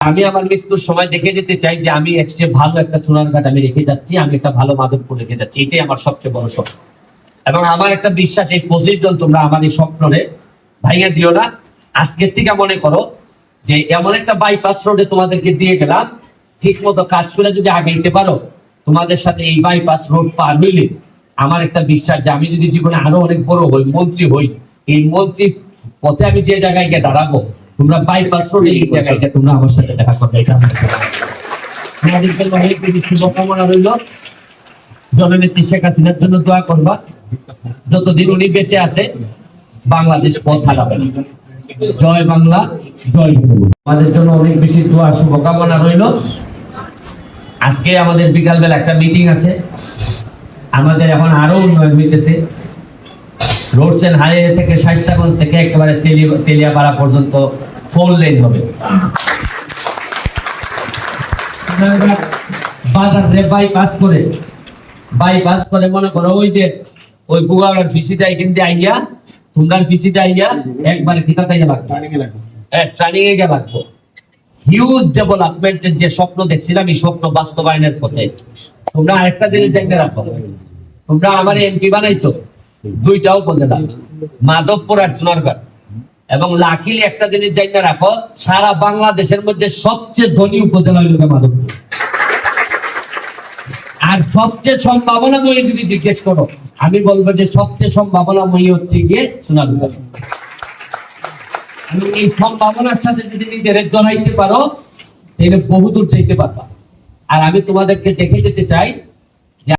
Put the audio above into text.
আমি আমার মৃত্যুর সময় দেখে যেতে চাই যে আমি এর ভালো একটা সোনারঘাট আমি রেখে যাচ্ছি, আমি একটা ভালো মাধবপুর রেখে যাচ্ছি। এটাই আমার সবচেয়ে বড় স্বপ্ন। এবং আমার একটা বিশ্বাস, এই পঁচিশ জন তোমরা আমার এই স্বপ্নরে ভাইয়া দিও না। আজকের থেকে মনে করো যে এমন একটা বাইপাস রোডে তোমাদেরকে দিয়ে গেলাম। ঠিক মতো কাজ করে যদি আগাইতে পারো, তোমাদের সাথে এই বাইপাস রোড পার হইলে আমার একটা বিশ্বাস যে আমি যদি জীবনে আরও অনেক বড় হই, মন্ত্রী হই, এই মন্ত্রী পথে আমি যে জায়গায় গিয়ে দাঁড়াবো তোমরা বাইপাস রোডে এই জায়গায় গিয়ে তোমরা আমার সাথে দেখা করবে এটা জন্য অনেক বেশি শুভকামনা রইল। জননেত্রী শেখ হাসিনার জন্য দোয়া করবা। যতদিন উনি বেঁচে আছে বাংলাদেশ পথ হারাবে জয় বাংলা জয় আমাদের জন্য অনেক বেশি দোয়া শুভকামনা রইল। আজকে আমাদের বিকালবেলা একটা মিটিং আছে। আমাদের এখন আরও উন্নয়ন হইতেছে। রোডস এন্ড হাইওয়ে থেকে শাইস্তাগঞ্জ থেকে একেবারে তেলি- তেলিয়াপাড়া পর্যন্ত ফোর লেন হবে। বাজার রে বাইপাস করে বাইপাস করে মনে করো ওই যে ওই ফিসিতে কিন্তু আইয়া তোমরা ফিসিতে আইয়া একবারে কিতা তাইয়া লাগবে। ট্রেনিং এ গিয়ে লাগবো। হিউজ ডেভেলপমেন্টের যে স্বপ্ন দেখছিলাম এই স্বপ্ন বাস্তবায়নের পথে। তোমরা আরেকটা জিনিস জানতে রাখো। তোমরা আমার এমপি বানাইছো। দুইটা উপজেলা মাধবপুর আর সোনারগড় এবং লাকিলি একটা জিনিস জানতে রাখো, সারা বাংলাদেশের মধ্যে সবচেয়ে ধনী উপজেলা হইল মাধবপুর। আর সবচেয়ে সম্ভাবনাময়ী যদি জিজ্ঞেস করো, আমি বলব যে সবচেয়ে সম্ভাবনাময়ী হচ্ছে গিয়ে সোনারগড় আমি এই সম্ভাবনার সাথে যদি নিজের জড়াইতে পারো, তাহলে বহুদূর চাইতে পারবা। আর আমি তোমাদেরকে দেখে যেতে চাই